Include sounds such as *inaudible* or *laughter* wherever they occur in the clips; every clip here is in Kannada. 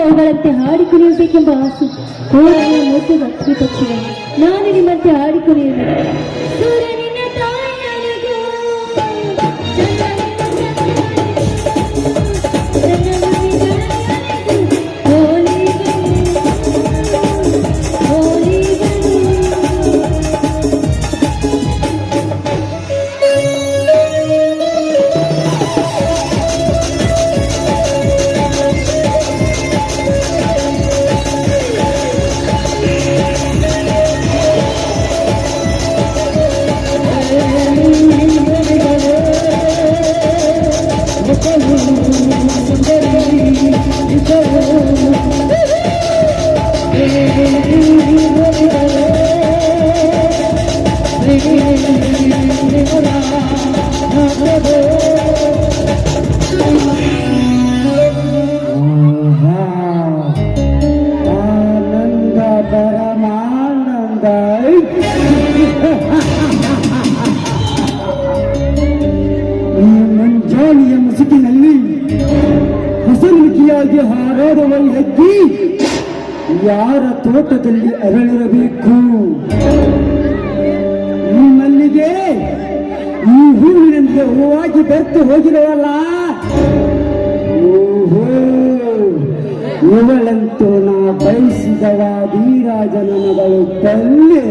ಅವುಗಳಂತೆ ಹಾಡಿ ಕುಣಿಯಬೇಕೆಂಬ ಆಸೆ ಓ ನನ್ನ ಮುದ್ದಿದ ಈ ಪಕ್ಷಿಗಳು ನಾನು ನಿಮ್ಮಂತೆ ಹಾಡಿ ತೋಟದಲ್ಲಿ ಅರಳಿರಬೇಕು. ಈ ಮಲ್ಲಿಗೆ ಈ ಹೂವಿನಂತೆ ಹೂವಾಗಿ ಬೆರೆತು ಹೋಗಿದವಲ್ಲ ಓಹೋ. ಇವಳಂತೂ ನಾ ಬಯಸಿದವ ವೀರಾಜನ ಮಗಳು ಕಲ್ಲೆ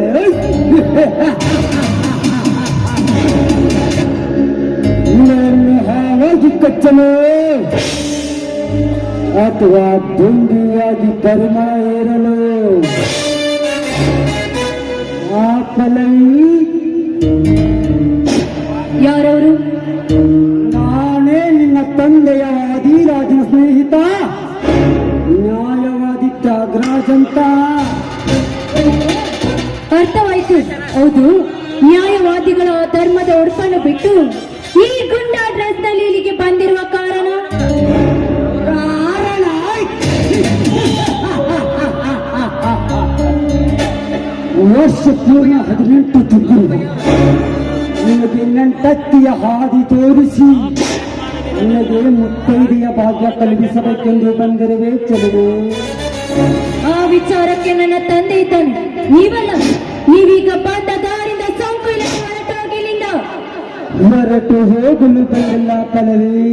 ಇವಳನ್ನು ಹಾವಾಗಿ ಕಚ್ಚಲು. ಅಥವಾ ದುಂಡಿಯಾಗಿ ಕರ್ಮ ಏರಲು. ಯಾರವರು? ನಾನೇ ನಿನ್ನ ತಂದೆಯ ಆದಿರಾಜನ ಸ್ನೇಹಿತ. ನ್ಯಾಯವಾದಿ ತ್ಯಾಗರಾಜ್ ಅಂತ ಅರ್ಥವಾಯ್ತು. ಹೌದು ನ್ಯಾಯವಾದಿಗಳ ಧರ್ಮದ ಒಡಪನ್ನು ಬಿಟ್ಟು ಈ ಗುಂಡಾ ಡ್ರೆಸ್ನಲ್ಲಿ ಇಲ್ಲಿಗೆ ಬಂದಿರುವ ಕಾರಣ? ಕಾರಣ ವರ್ಷ ಪೂರ್ಣ ಹದಿನೆಂಟು ತಿಂಗಳು. ನಿನಗೆ ತತ್ತಿಯ ಹಾದಿ ತೋರಿಸಿ. ನಿನಗೆ ಮುತ್ತೈದೆಯ ಭಾಗ್ಯ ಕಲ್ಪಿಸಬೇಕೆಂದು ಬಂದಿರುವೆ ಚೆಲುವೆ ಆ ವಿಚಾರಕ್ಕೆ ನನ್ನ ತಂದೆ ಇದ್ದಾನೆ. ನೀವಲ್ಲ ನೀವೀಗ ಬಂದ ದಾರಿಂದ ಸೋಂಕು ಹೊರಟು ಹೋಗಲು ಬಂದಿಲ್ಲ ಕಲವೇ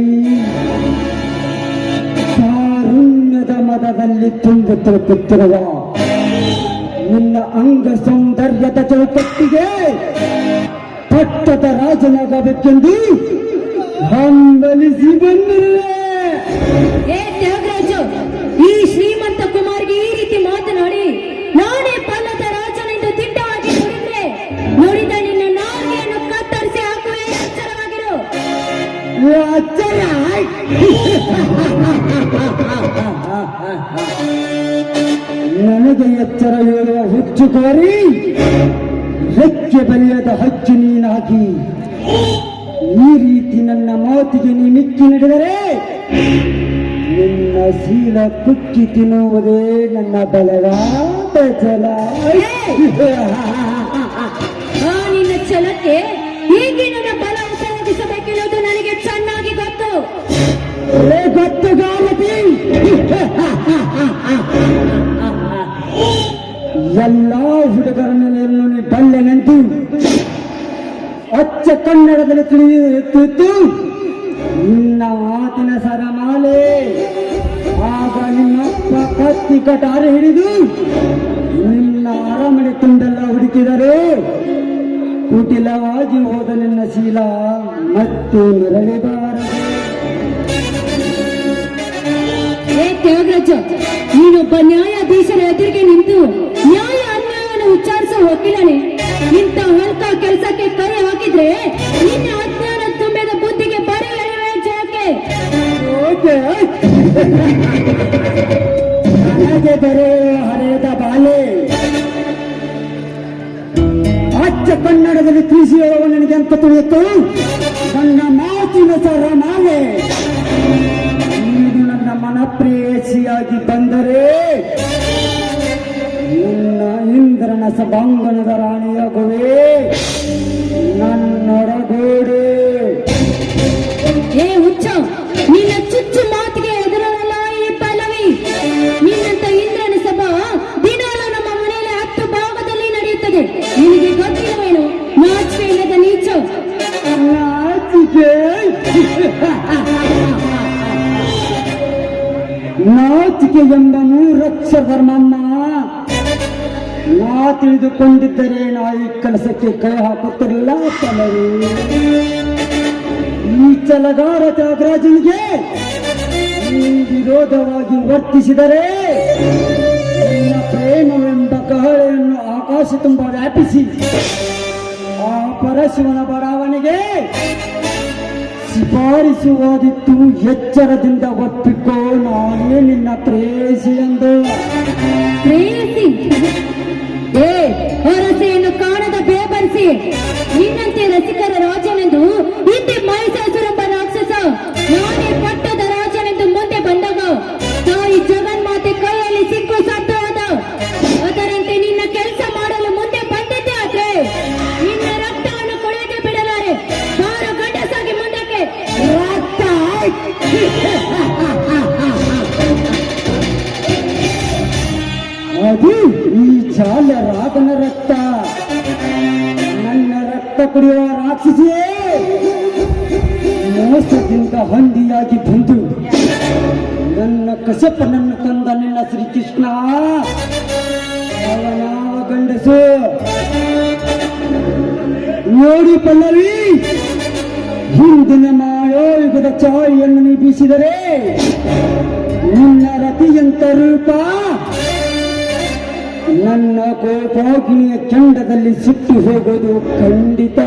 ಕಾರುಣ್ಯದ ಮದದಲ್ಲಿ ತುಂಬು ತಲುಪುತ್ತಿರುವ ನಿನ್ನ ಅಂಗ ಸೌಂದರ್ಯದ ಚೌಕಟ್ಟಿಗೆ ಪಟ್ಟದ ರಾಜನಾಗಬೇಕೆಂದು ಹಂಬಲಿಸಿ ಬಂದಿರುವೆ. ಏ ತ್ಯಾಗರಾಜು ಈ ಶ್ರೀಮಂತ ಕುಮಾರ್ಗೆ ಈ ರೀತಿ ಮಾತನಾಡಿ ನಾನೇ ಪಲ್ಲದ ರಾಜನೆಂದು ದಿಟ್ಟವಾಗಿ ನೋಡಿದ್ರೆ ನೋಡಿದ ನಿನ್ನ ನಾಲ್ಗೆಯನ್ನು ಕತ್ತರಿಸಿ ಹಾಕುವೆ ಅಚ್ಚರ ಆಶ್ಚರ್ಯ ನನಗೆ ಎಚ್ಚರ ಹೇಳುವ ಹುಚ್ಚು ಕೋರಿ ರೆಕ್ಕೆ ಬಲಿಯದ ಹಜ್ಜು ನೀನಾಗಿ. ಈ ರೀತಿ ನನ್ನ ಮಾತಿಗೆ ನೀ ಮಿಕ್ಕಿ ನಡೆದರೆ ನಿನ್ನ ಶೀಲ ಕುಕ್ಕಿ ತಿನ್ನುವುದೇ ನನ್ನ ಬಲವಾದ ಜಲ. ಎಲ್ಲ ಹುಡುಗರನ್ನೆಲ್ಲ ನೀ ನಂತು ಅಚ್ಚ ಕನ್ನಡದಲ್ಲಿ ತಿಳಿಯುತ್ತಿತ್ತು ನಿನ್ನ ಮಾತಿನ ಸರಮಾಲೆ. ಆಗ ನಿನ್ನಪ್ಪ ಕತ್ತಿ ಕಟಾರೆ ಹಿಡಿದು ನಿನ್ನ ಅರಮನೆ ತುಂಡೆಲ್ಲ ಹುಡುಕಿದರೆ ಕುಟಿಲವಾಗಿ ಹೋದ ನಿನ್ನ ಶೀಲ ಮತ್ತೆ ಮರಳಿಬಾರದು ಏ ತ್ಯಾಗರಾಜ, ನೀನೊಬ್ಬ ನ್ಯಾಯಾಧೀಶರ ಎದುರಿಗೆ ನಿಂತು ನ್ಯಾಯ ಅನ್ಯಾಯವನ್ನು ಉಚ್ಚಾರಿಸೋ ಹೋಗಿಲ್ಲನೆ ಇಂಥ ಹೊಲ್ಕ ಕೆಲಸಕ್ಕೆ ಕೈ ಹಾಕಿದ್ರೆ ನಿನ್ನ ಅಜ್ಞಾನ ತುಂಬಿದ ಬುದ್ಧಿಗೆ ಬರೆ ಜಯಕ್ಕೆ ನನಗೆ ಬರೆ ಹರೆಯದ ಬಾಲೆ. ಅಚ್ಚ ಕನ್ನಡದಲ್ಲಿ ತಿಳಿಸಿ ಹೇಳುವ ನನಗೆ ಅಂತ ತಿಳಿಯಿತು ನನ್ನ ಮಾತಿನ ಸರ ಮಾಲೆ ಪ್ರಾಣಪ್ರೇಯಸಿಯಾಗಿ ಬಂದರೆ ನಿನ್ನ ಇಂದ್ರನ ಸಭಾಂಗಣದ ರಾಣಿಯಾಗುವೆ. ನನ್ನೊಡಗೋಡೆ. ಏ ಹುಚ್ಚ ನಿನ್ನ ಚುಚ್ಚು ಮಾತಿಗೆ ಎದುರಲ್ಲ ಈ ಪಲ್ಲವಿ? ನಿನ್ನಂತ ಇಂದ್ರನ ಸಭಾ ದಿನಾಲ ನಮ್ಮ ಮನೆಯಲ್ಲಿ ಹತ್ತು ಭಾಗದಲ್ಲಿ ನಡೆಯುತ್ತದೆ. ನಿನಗೆ ಗೊತ್ತಿರುವೇನು ನಾಚಿಕೆ ಇಲ್ಲದ ನೀಚ. ನಾಚಿಕೆ. ಎಂಬ ರಕ್ಷ ಧರ್ಮನ್ನ ನಾ ತಿಳಿದುಕೊಂಡಿದ್ದರೆ ನಾ ಈ ಕೆಲಸಕ್ಕೆ ಕೈ ಹಾಕುತ್ತಿರಲಿಲ್ಲ ತಲವೇ ಈ ಚಲಗಾರ ತ್ಯಾಗರಾಜನಿಗೆ ವಿರೋಧವಾಗಿ ವರ್ತಿಸಿದರೆ ನಿನ್ನ ಪ್ರೇಮವೆಂಬ ಕಹಳೆಯನ್ನು ಆಕಾಶ ತುಂಬ ವ್ಯಾಪಿಸಿ ಆ ಪರಶಿವನ ಬಡಾವಣೆಗೆ ಶಿಫಾರಿಸುವುದಿತ್ತು ಎಚ್ಚರದಿಂದ ಒಪ್ಪಿಕೋ, ನಾನೇ ನಿನ್ನ ಪ್ರೇಯಸಿ ಎಂದು. ಪ್ರೇಯಸಿ ಏ, ಹೊರಸೆಯನ್ನು ಕಾಣದ ಬೇಬರಿಸಿ ನಿನ್ನಂತೆ ರಸಿಕರ ರಾಜನೆಂದು ಹಿಂದೆ ಮಹಿಷಾಸುರೆಂಬ ರಾಕ್ಷಸ, ನಾನೇ ಅದು ಈ ಜಾಲ ರಾಗನ ರಕ್ತ. ನನ್ನ ರಕ್ತ ಕುಡಿಯುವ ರಾಕ್ಷಸಿಯೇ. ಮೋಸದಿಂದ ಹಂದಿಯಾಗಿ ಬಂದು ನನ್ನ ಕಸಪನನ್ನು ತಂದ ನಿನ್ನ ಶ್ರೀಕೃಷ್ಣ. ಅವನಾವ ಗಂಡಸು. ನೋಡಿ ಪಲ್ಲವಿ, ಹಿಂದಿನ ಮಾಯೋಯುಗದ ಚಾಯಿಯನ್ನು ನೀ ಬೀಸಿದರೆ ನಿನ್ನ ರತಿಯಂತ ರೂಪ ನನ್ನ ಕೋಪಾಗಿನಿಯ ಚಂಡದಲ್ಲಿ ಸಿಟ್ಟು ಹೋಗೋದು ಖಂಡಿತ.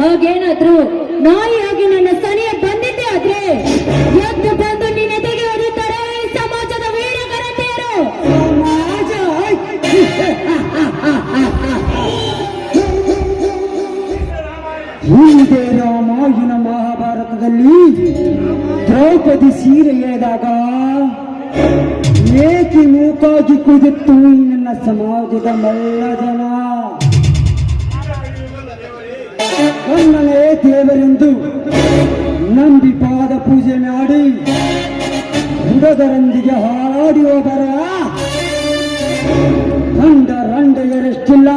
ಹಾಗೇನಾದ್ರೂ ನಾಯಿಯಾಗಿ ನನ್ನ ಸನಿಯ ಬಂದಿದ್ದೆ ಆದ್ರೆ ಹಿಂದೆ ರಾಮಾಯಣ ಮಹಾಭಾರತದಲ್ಲಿ ದ್ರೌಪದಿ ಸೀರೆ ಏದಾಗ ಏಕೆ ಮೂಕಾಗಿ ಕುದಿತ್ತು ನನ್ನ ಸಮಾಜದ ಮಲ್ಲ ಜನ? ನನ್ನನೇ ದೇವರೆಂದು ನಂಬಿ ಪಾದ ಪೂಜೆ ಮಾಡಿ ಹುಡುಗರೊಂದಿಗೆ ಹಾರಾಡಿ ಹೋದರ? ರಂಡ ರಂಡೆಯರಷ್ಟಿಲ್ಲ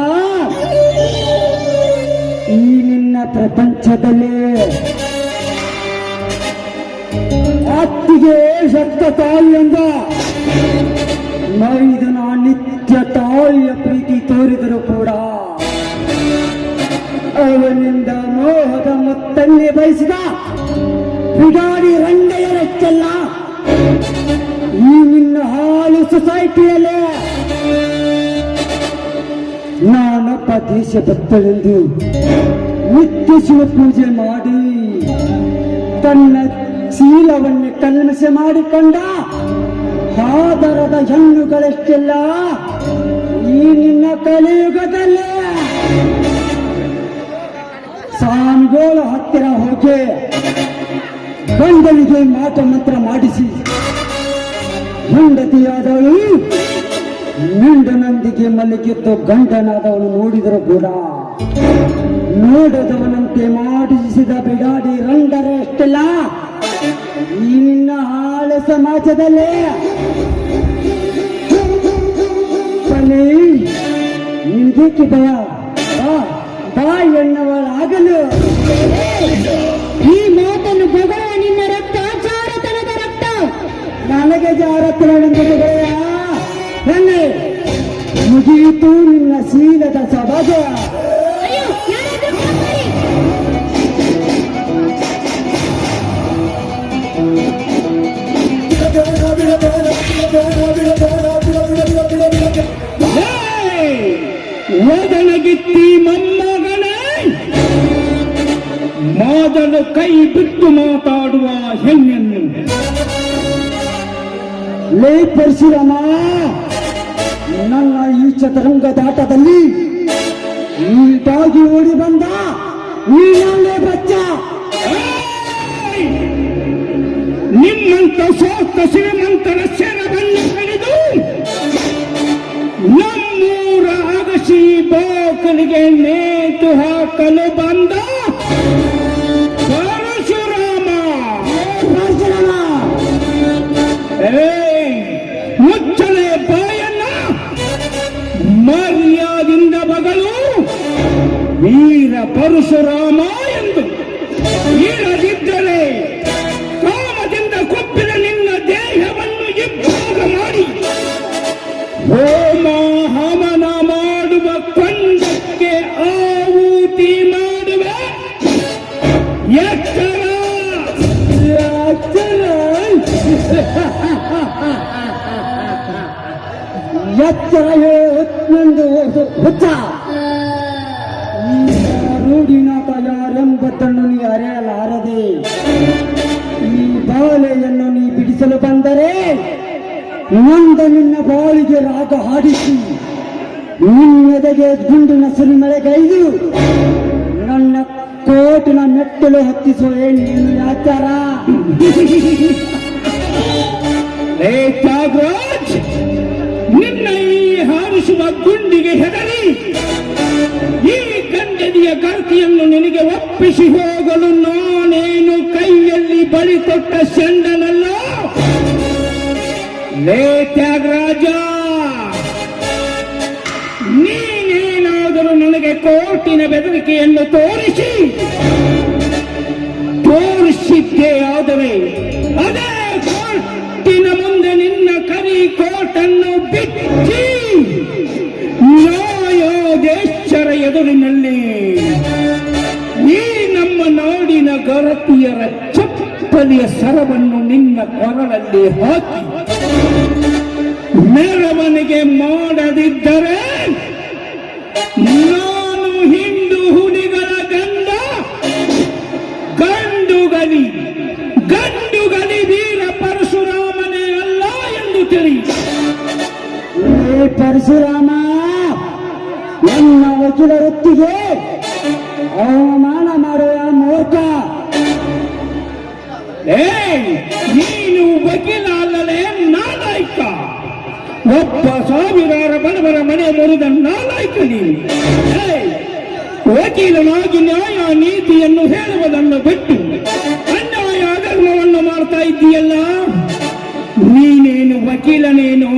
ಪ್ರಪಂಚದಲ್ಲಿ ಅತ್ತಿಗೆ ಸತ್ತ ತಾಲ್ಯಂದ ಮೈದನ ನಿತ್ಯ ತಾಯಿಯ ಪ್ರೀತಿ ತೋರಿದರು ಕೂಡ ಅವನಿಂದ ಮೋಹದ ಮತ್ತಲ್ಲಿ ಬಯಸಿದ ಬಿಡಾಡಿ ರಂಡೆಯರಷ್ಟಲ್ಲ ಈ ನಿನ್ನ ಹಾಲು ಸೊಸೈಟಿಯಲ್ಲೇ ನಾನೊಬ್ಬ ದೇಶಭಕ್ತಳೆಂದು ನಿತ್ಯ ಶಿವ ಪೂಜೆ ಮಾಡಿ ತನ್ನ ಶೀಲವನ್ನೇ ಕಲ್ಮಸೆ ಮಾಡಿಕೊಂಡ ಹಾದರದ ಹೆಣ್ಣುಗಳೆಷ್ಟೆಲ್ಲ ಈ ನಿನ್ನ ಕಲಿಯುಗದಲ್ಲಿ. ಸ್ವಾಮಿಗಳ ಹತ್ತಿರ ಹೋಗಿ ಗಂಡನಿಗೆ ಮಾಟ ಮಂತ್ರ ಮಾಡಿಸಿ. ಹೆಂಡತಿಯಾದವಳು ಮಿಂಡನೊಂದಿಗೆ ಮಲಗಿದ್ದು ಗಂಡನಾದವನು ನೋಡಿದರೂ ಕೂಡ ನೋಡದವನಂತೆ ಮಾಡಿಸಿದ ಬಿಡಾಡಿ ರಂಗರೇ ಅಷ್ಟೆಲ್ಲ? ಈ ನಿನ್ನ ಹಾಳ ಸಮಾಜದಲ್ಲೇ? ನಿಂದೇಕೆ ಭಯ. ಬಾ ಎನ್ನವಳಾಗಲು ಈ ಮಾತನ್ನು ಬಗಳ ನಿನ್ನ ರಕ್ತ ಜಾರತನದ ರಕ್ತ. ನನಗೆ ಜಾರತನವೆಂದರೆ ಭಯ ನನ್ನ ಮುಗಿಯಿತು ನಿನ್ನ ಶೀಲದ ಸಭಾಗ ಓದನಗಿತ್ತಿ ಮೊಮ್ಮಗನೇ. ಮೊದಲು ಕೈ ಬಿಟ್ಟು ಮಾತಾಡುವ ಹೆಣ್ಣನ್ನು. ಲೇ ಪರಶುರಾಮ, ನನ್ನ ಈ ಚತರಂಗದಾಟದಲ್ಲಿ ನೀಟಾಗಿ ಓಡಿ ಬಂದ ನೀನಲ್ಲೇ ಬಚ್ಚ! ನಿಮ್ಮಂತ ಸೋತ ಶ್ರೀಮಂತರ ಅಗಸಿ ಬಾಕಲಿಗೆ ನೇತು ಹಾಕಲು ಬಂದ ಪರಶುರಾಮ. ಪರಶುರಾಮ ಮುಚ್ಚಲೆ ಬಾಯನ್ನ ಮರ್ಯಾದಿಂದ ಬಗಲು ವೀರ ಪರಶುರಾಮ. ಎತ್ತರ ಹೊತ್ತೊಂದು ಹುಚ್ಚ. ರೂಢಿನಾಥ ಯಾರೆಂಬುದನ್ನು ನೀ ಅರೆಯಲಾರದೆ ಈ ಬಾಲೆಯನ್ನು ನೀ ಬಿಡಿಸಲು ಬಂದರೆ ನಂದ ನಿನ್ನ ಬಾಳಿಗೆ ರಾಗ ಹಾಡಿಸಿ ನಿನ್ನೆದೆಗೆ ಗುಂಡಿನ ಸುರಿಮಳೆಗೈದು ನನ್ನ ಕೋಟಿನ ಮೆಟ್ಟಲು ಹತ್ತಿಸುವೆ ನೀನು ಯಾಚಾರ? ಲೇ *laughs* ತ್ಯಾಗರಾಜ್ ನಿನ್ನ ಈ ಹಾರಿಸುವ ಗುಂಡಿಗೆ ಹೆದರಿ, ಈ ಗಂಡದಿಯ ಗರ್ತಿಯನ್ನು ನಿನಗೆ ಒಪ್ಪಿಸಿ ಹೋಗಲು ನಾನೇನು ಕೈಯಲ್ಲಿ ಬಳಿ ಕೊಟ್ಟ ಸೆಂಡನಲ್ಲ ಲೇ ತ್ಯಾಗರಾಜ, ನೀನೇನಾದರೂ ನನಗೆ ಕೋರ್ಟಿನ ಬೆದರಿಕೆಯನ್ನು ತೋರಿಸಿ, ತೋರಿಸಿದ್ದೇ ಆದರೆ ಅದೇ ಕೋರ್ಟಿನ ಮುಂದೆ ನಿನ್ನ ಕರಿ ಕೋಟನ್ನು ಬಿಚ್ಚಿ ನ್ಯಾಯಾಧೀಶರ ಎದುರಿನಲ್ಲಿ ಈ ನಮ್ಮ ನಾಡಿನ ಗರತಿಯರ ಚಪ್ಪಲಿಯ ಸರವನ್ನು ನಿನ್ನ ಕೊರಳಲ್ಲಿ ಹಾಕಿ ಮೆರವಣಿಗೆ ಮಾಡದಿದ್ದರೆ ನಾನು ಹಿಂದೂ ಹುಡಿಗಳ ಗಂಡ ಗಂಡುಗಲಿ. ಪರಶುರಾಮ, ನನ್ನ ವಕೀಲ ವೃತ್ತಿಗೆ ಅವಮಾನ ಮಾಡುವ ಮೂರ್ಖ. ನೀನು ವಕೀಲ ಅಲ್ಲಲೇ ನಾಲಾಯ್ಕ. ಒಬ್ಬ ಸಾವಿರಾರು ಬಡವರ ಮನೆ ಮುರಿದ ನಾಲಾಯ್ಕ ನೀನು. ವಕೀಲನಾಗಿ ನ್ಯಾಯ ನೀತಿಯನ್ನು ಹೇಳುವುದನ್ನು ಬಿಟ್ಟು ಅನ್ಯಾಯ ಅಧರ್ಮವನ್ನು ಮಾಡ್ತಾ ಇದ್ದೀಯಲ್ಲ? ನೀನೇನು ವಕೀಲನೇನು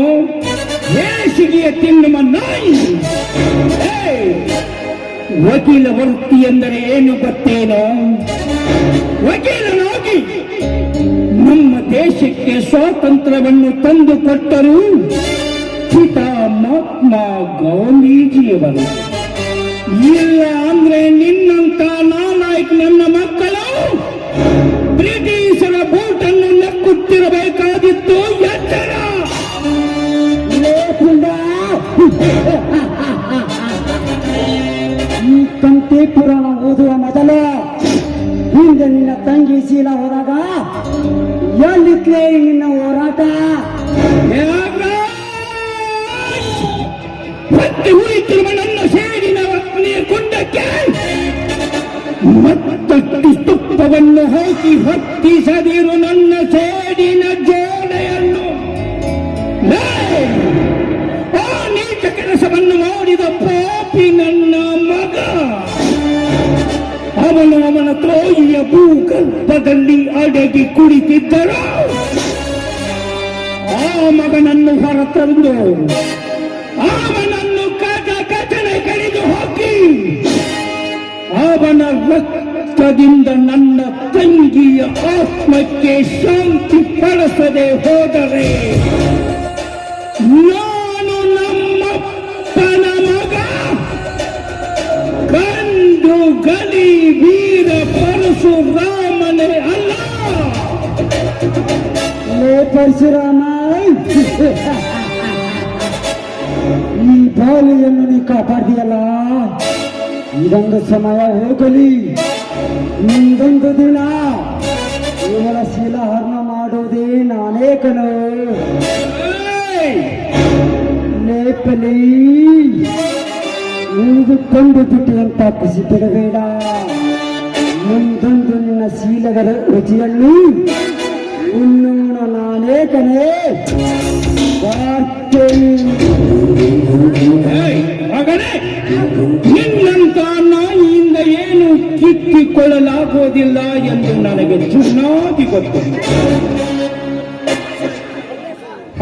ಹೇಸಿಗೆಯ ತಿನ್ನುವ ನಾಯಿ. ವಕೀಲ ವೃತ್ತಿ ಎಂದರೆ ಏನು ಗೊತ್ತೇನೋ? ವಕೀಲನಾಗಿ ನಮ್ಮ ದೇಶಕ್ಕೆ ಸ್ವಾತಂತ್ರ್ಯವನ್ನು ತಂದು ಕೊಟ್ಟರು ಪಿತ ಮಹಾತ್ಮ ಗಾಂಧೀಜಿಯವರು. ಇಲ್ಲ ಅಂದ್ರೆ ನಿನ್ನಂತ ನಿನ್ನ ತಂಗಿ ಶೀಲ ಹೋದಾಗ ಎಲ್ಲಿಕ್ಕೆ ನಿನ್ನ ಹೋರಾಟ ಮತ್ತೆ ಉಳಿತಿರುವ ನನ್ನ ಸೇಡಿನ ನೀರು ಕುಂಡಕ್ಕೆ ಮತ್ತಷ್ಟು ತುಪ್ಪವನ್ನು ಹಾಕಿ ಹೊತ್ತಿಸದಿರು ನನ್ನ ಸೇಡಿನ ಜೋಡೆಯನ್ನು ಲೇ! ಆ ನೀಚ ಕೆಲಸವನ್ನು ಮಾಡಿದ ಪಾಪಿ ನನ್ನ ಮಗ ಅವನು ಅವನ ಭೂ ಭೂಗರ್ಭದಲ್ಲಿ ಅಡಗಿ ಕುಳಿತಿದ್ದರು ಆ ಮಗನನ್ನು ಹೊರತಂದು, ಅವನನ್ನು ಕದ ಕಟನೆ ಕಡಿದು ಹಾಕಿ ಅವನ ರಕ್ತದಿಂದ ನನ್ನ ತಂಗಿಯ ಆತ್ಮಕ್ಕೆ ಶಾಂತಿ ಪಡಿಸದೆ ಹೋದರೆ, ನಾನು ನಮ್ಮಪ್ಪನ ಮಗ. ಕಂಡು ಗಲಿ ಪರಶುರಾಮನೇ ಅಲ್ಲ. ಲೇ ಪರಶುರಾಮ ಈ ಬಾಲಿಯನ್ನು ನೀ ಕಾಪಾಡ್ತೀಯಲ್ಲ? ಇದೊಂದು ಸಮಯ ಹೋಗಲಿ. ನಿಂದೊಂದು ದಿನ. ಇವಳ ಶಿಲಾಹರಣ ಮಾಡುವುದೇ ನಾನೇ ಕಣೋ! ಲೇಪಲಿ ಉಳಿದುಕೊಂಡು ಬಿಟ್ಟಿದಂತ ಖುಷಿ ಬಿಡಬೇಡ. ಮುಂದೊಂದು ನಿನ್ನ ಶೀಲದ ರುಚಿಯನ್ನು ಉಣ್ಣೋಣ ನಾನೇ ಕಣೆ. ನಿನ್ನಂತ ನಾಯಿಯಿಂದ ಏನು ಕಿತ್ತಿಕೊಳ್ಳಲಾಗುವುದಿಲ್ಲ ಎಂದು ನನಗೆ ಚುನ್ನಾಗಿ ಗೊತ್ತು.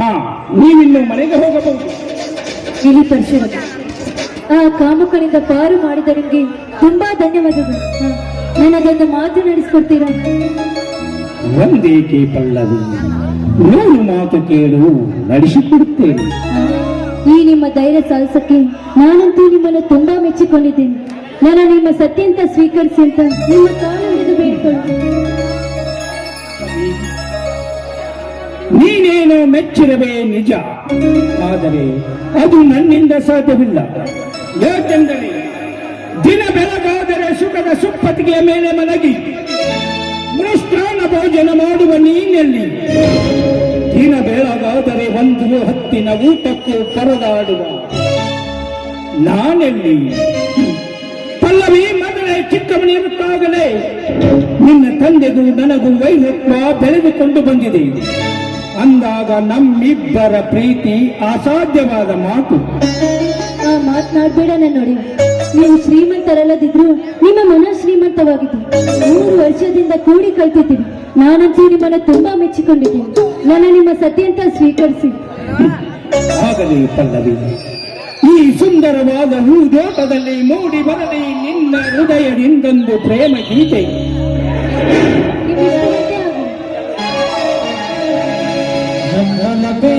ಹಾ ನೀವಿನ್ನು ಮನೆಗೆ ಹೋಗಬಹುದು. ಇಲ್ಲಿ ಪರಿಶೀಲನೆ. ಆ ಕಾಮುಕನಿಂದ ಪಾರು ಮಾಡಿದ ನಿಮಗೆ ತುಂಬಾ ಧನ್ಯವಾದಗಳು. ಹ, ನನಗೊಂದು ಮಾತು ನಡೆಸ್ಕೊಡ್ತೀರಾ? ಒಂದೇಕೆ ಪಲ್ಲವಿ? ನೀನು ಮಾತು ಕೇಳು ನಡೆಸಿಕೊಡುತ್ತೇನೆ ಈ ನಿಮ್ಮ ಧೈರ್ಯ ಸಾಹಸಕ್ಕೆ ನಾನಂತೂ ನಿಮ್ಮನ್ನು ತುಂಬಾ ಮೆಚ್ಚಿಕೊಂಡಿದ್ದೇನೆ. ನಾನು ನಿಮ್ಮ ಸತ್ಯ ಅಂತ ಸ್ವೀಕರಿಸಿ ಅಂತ ನಿಮ್ಮ ಕಾಲು ಹಿಡಿದು ಬೇಡ್ಕೊಳ್ತೇನೆ ನೀನೇನೋ ಮೆಚ್ಚಿರವೇ ನಿಜ ಆದರೆ ಅದು ನನ್ನಿಂದ ಸಾಧ್ಯವಿಲ್ಲ. ಯಾಕೆಂದರೆ ಸುಖದ ಸುಪ್ಪತ್ತಿಗೆಯ ಮೇಲೆ ಮಲಗಿ. ಮೃಷ್ಟಾನ ಭೋಜನ ಮಾಡುವ ನೀನಲ್ಲಿ? ದಿನ ಬೆಳಗಾದರೆ ಒಂದು ಹತ್ತಿನ ಊಟಕ್ಕೂ ಪರದಾಡುವ. ನಾನೆಲ್ಲಿ? ಪಲ್ಲವಿ ಮಗಳೇ ಚಿಕ್ಕವನಿರುತ್ತಾಗಲೇ ನಿನ್ನ ತಂದೆಗೂ ನನಗೂ ವೈರತ್ವ ಬೆಳೆದುಕೊಂಡು ಬಂದಿದೆ. ಅಂದಾಗ ನಮ್ಮಿಬ್ಬರ ಪ್ರೀತಿ ಅಸಾಧ್ಯವಾದ ಮಾತು. ಆ ಮಾತನಾಡ್ಬೇಡ ನೋಡಿ ನೀವು ಶ್ರೀಮಂತರಲ್ಲದಿದ್ರು ನಿಮ್ಮ ಮನ ಶ್ರೀಮಂತವಾಗಿದೆ ಮೂರು ವರ್ಷದಿಂದ ಕೂಡಿ ಕಲ್ತಿದ್ದೀವಿ ನಾನಂತೂ ನಿಮ್ಮನ್ನ ತುಂಬಾ ಮೆಚ್ಚಿಕೊಂಡಿದ್ದೀನಿ. ನನ್ನ ನಿಮ್ಮ ಸತಿ ಅಂತ ಸ್ವೀಕರಿಸಿ. ಆಗಲಿ ಪಲ್ಲವಿ. ಈ ಸುಂದರವಾದ ಹೂದೋಟದಲ್ಲಿ ಮೂಡಿ ಬರಲಿ ನಿನ್ನ ಹೃದಯದಿಂದೊಂದು ಪ್ರೇಮ ಗೀತೆ. ನಿಮಗೆ